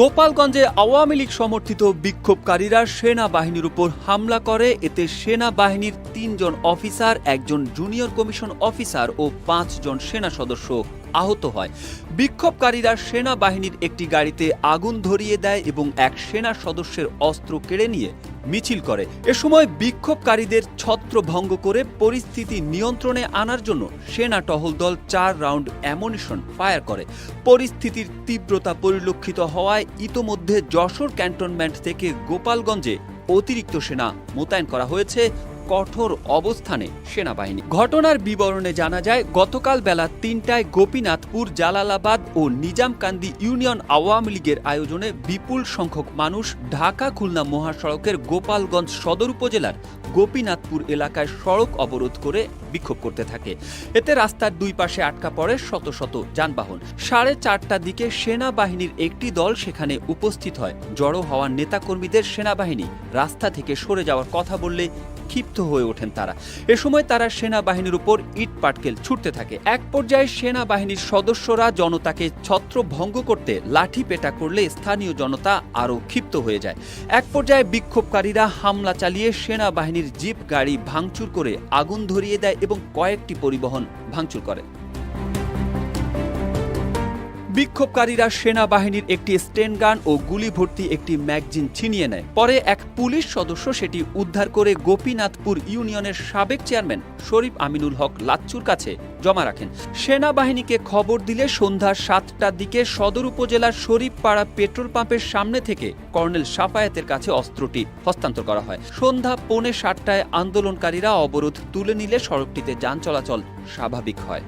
গোপালগঞ্জে আওয়ামী লীগ সমর্থিত বিক্ষোভকারীরা সেনাবাহিনীর উপর হামলা করে। এতে সেনাবাহিনীর তিনজন অফিসার, একজন জুনিয়র কমিশন অফিসার ও পাঁচজন সেনা সদস্য। আহত হয়। বিক্ষোভকারীরা সেনাবাহিনীর একটি গাড়িতে আগুন ধরিয়ে দেয় এবং এক সেনা সদস্যের অস্ত্র কেড়ে নিয়ে মিছিল করে। এ সময় বিক্ষোভকারীদের ছত্রভঙ্গ করে পরিস্থিতি নিয়ন্ত্রণে আনার জন্য সেনা টহল দল চার রাউন্ড অ্যামুনিশন ফায়ার করে। পরিস্থিতির তীব্রতা পরিলক্ষিত হওয়ায় ইতোমধ্যে যশোর ক্যান্টনমেন্ট থেকে গোপালগঞ্জে অতিরিক্ত সেনা মোতায়েন করা হয়েছে কঠোর অবস্থানে সেনাবাহিনী। ঘটনার বিবরণে জানা যায়, গতকাল বেলা তিনটায় গোপীনাথপুর, জালালাবাদ ও নিজামকান্দি ইউনিয়ন আওয়ামী লীগের আয়োজনে বিপুল সংখ্যক মানুষ ঢাকা খুলনা মহাসড়কের গোপালগঞ্জ সদর উপজেলার গোপীনাথপুর এলাকায় সড়ক অবরোধ করে বিক্ষোভ করতে থাকে। এতে রাস্তার দুই পাশে আটকা পড়ে শত শত যানবাহন। সাড়ে চারটার দিকে সেনাবাহিনীর একটি দল সেখানে উপস্থিত হয়। জড়ো হওয়া নেতাকর্মীদের সেনাবাহিনী রাস্তা থেকে সরে যাওয়ার কথা বললে ক্ষিপ্ত হয়ে ওঠেন তারা। এ সময় তারা সেনাবাহিনীর উপর ইট পাটকেল ছুটতে থাকে। এক পর্যায়ে সেনাবাহিনীর সদস্যরা জনতাকে ছত্রভঙ্গ করতে লাঠি পেটা করলে স্থানীয় জনতা আরও ক্ষিপ্ত হয়ে যায়। এক পর্যায়ে বিক্ষোভকারীরা হামলা চালিয়ে সেনাবাহিনীর জিপ গাড়ি ভাঙচুর করে আগুন ধরিয়ে দেয় এবং কয়েকটি পরিবহন ভাঙচুর করে। বিক্ষোভকারীরা সেনাবাহিনীর একটি স্টেনগান ও গুলি ভর্তি একটি ম্যাগজিন ছিনিয়ে নেয়। পরে এক পুলিশ সদস্য সেটি উদ্ধার করে গোপীনাথপুর ইউনিয়নের সাবেক চেয়ারম্যান শরীফ আমিনুল হক লাচ্চুর কাছে জমা রাখেন। সেনাবাহিনীকে খবর দিলে সন্ধ্যা সাতটার দিকে সদর উপজেলার শরীফপাড়া পেট্রোল পাম্পের সামনে থেকে কর্নেল সাফায়াতের কাছে অস্ত্রটি হস্তান্তর করা হয়। সন্ধ্যা পৌনে সাতটায় আন্দোলনকারীরা অবরোধ তুলে নিলে সড়কটিতে যান চলাচল স্বাভাবিক হয়।